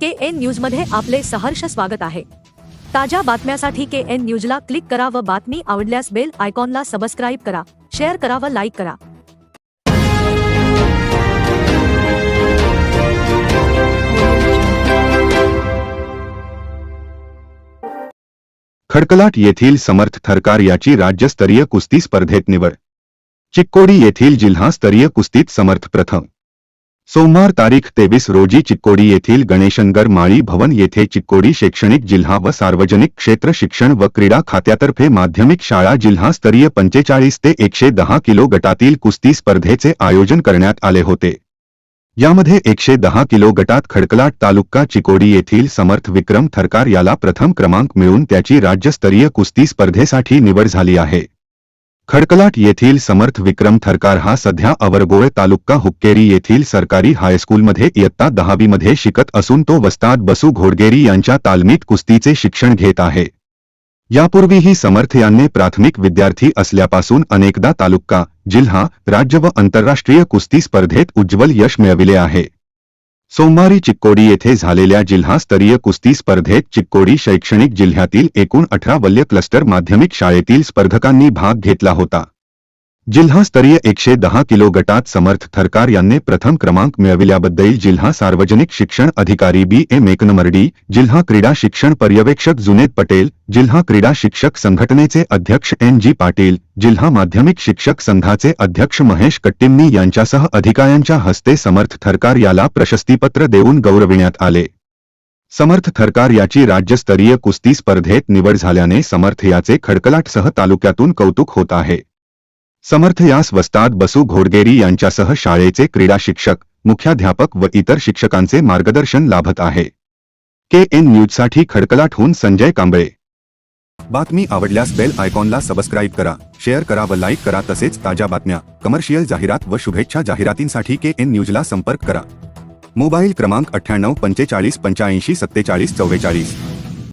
के N news मध्ये आपले सहर्ष स्वागत आहे. ताज्या बातम्यासाठी के एन न्यूजला क्लिक करा व बातमी आवडल्यास बेल आयकॉनला सबस्क्राईब करा, शेअर करा व लाईक करा. खडकलाट येथील समर्थ थरकार याची राज्यस्तरीय कुस्ती स्पर्धेत निवड. चिक्कोडी येथील जिल्हास्तरीय कुस्तीत समर्थ प्रथम. सोमवार तारीख तेवीस रोजी चिक्कोडी येथील गणेशनगर माळी भवन येथे चिक्कोडी शैक्षणिक जिल्हा व सार्वजनिक क्षेत्र शिक्षण व क्रीडा खात्यातर्फे माध्यमिक शाळा जिल्हास्तरीय पंचेचाळीस ते एकशे दहा किलो गटातील कुस्ती स्पर्धेचे आयोजन करण्यात आले होते. यामध्ये एकशे दहा किलो गटात खडकलाट तालुका चिकोडी येथील समर्थ विक्रम थरकार याला प्रथम क्रमांक मिळून त्याची राज्यस्तरीय कुस्ती स्पर्धेसाठी निवड झाली आहे. खडकलाट येथील समर्थ विक्रम थरकार हा सध्या अवरगोळ तालुका हुक्केरी येथील सरकारी हायस्कूलमध्ये इयत्ता दहावीमध्ये शिकत असून तो वस्ताद बसू घोडगेरी यांच्या तालमीत कुस्तीचे शिक्षण घेत आहे. यापूर्वीही समर्थ यांनी प्राथमिक विद्यार्थी असल्यापासून अनेकदा तालुका, जिल्हा, राज्य व आंतरराष्ट्रीय कुस्ती स्पर्धेत उज्ज्वल यश मिळविले आहे. सोमवारी चिक्कोडी येथे झालेल्या जिल्हास्तरीय कुस्ती स्पर्धेत चिक्कोडी शैक्षणिक जिल्ह्यातील एकूण अठरा वल्य क्लस्टर माध्यमिक शाळेतील स्पर्धकांनी भाग घेतला होता. जिल्हास्तरीय एकशे दहा किलो गटात समर्थ थरकार यांनी प्रथम क्रमांक मिळविल्याबद्दल जिल्हा सार्वजनिक शिक्षण अधिकारी बी ए मेकनमर्डी जिल्हा क्रीडा शिक्षण पर्यवेक्षक जुनेद पटेल जिल्हा क्रीडा शिक्षक संघटनेचे अध्यक्ष एन जी पाटील जिल्हा माध्यमिक शिक्षक संघाचे अध्यक्ष महेश कट्टिमनी यांच्यासह अधिकाऱ्यांच्या हस्ते समर्थ थरकार याला प्रशस्तीपत्र देऊन गौरविण्यात आले. समर्थ थरकार याची राज्यस्तरीय कुस्ती स्पर्धेत निवड झाल्याने समर्थ याचे खडकलाटसह तालुक्यातून कौतुक होत आहे. समर्थ यास वस्ताद बसू घोडगेरी यांच्यासह शाळेचे क्रीडा शिक्षक, मुख्याध्यापक व इतर शिक्षकांचे मार्गदर्शन लाभत आहे. के एन न्यूजसाठी खडकलाटहून संजय कांबळे. बातमी आवडल्यास बेल आयकॉनला सबस्क्राईब करा, शेअर करा व लाईक करा तसेच ताज्या बातम्या, कमर्शियल जाहिरात व शुभेच्छा जाहिरातींसाठी के एन न्यूजला संपर्क करा. मोबाईल क्रमांक अठ्ठ्याण्णव पंचेचाळीस पंच्याऐंशी सत्तेचाळीस चव्वेचाळीस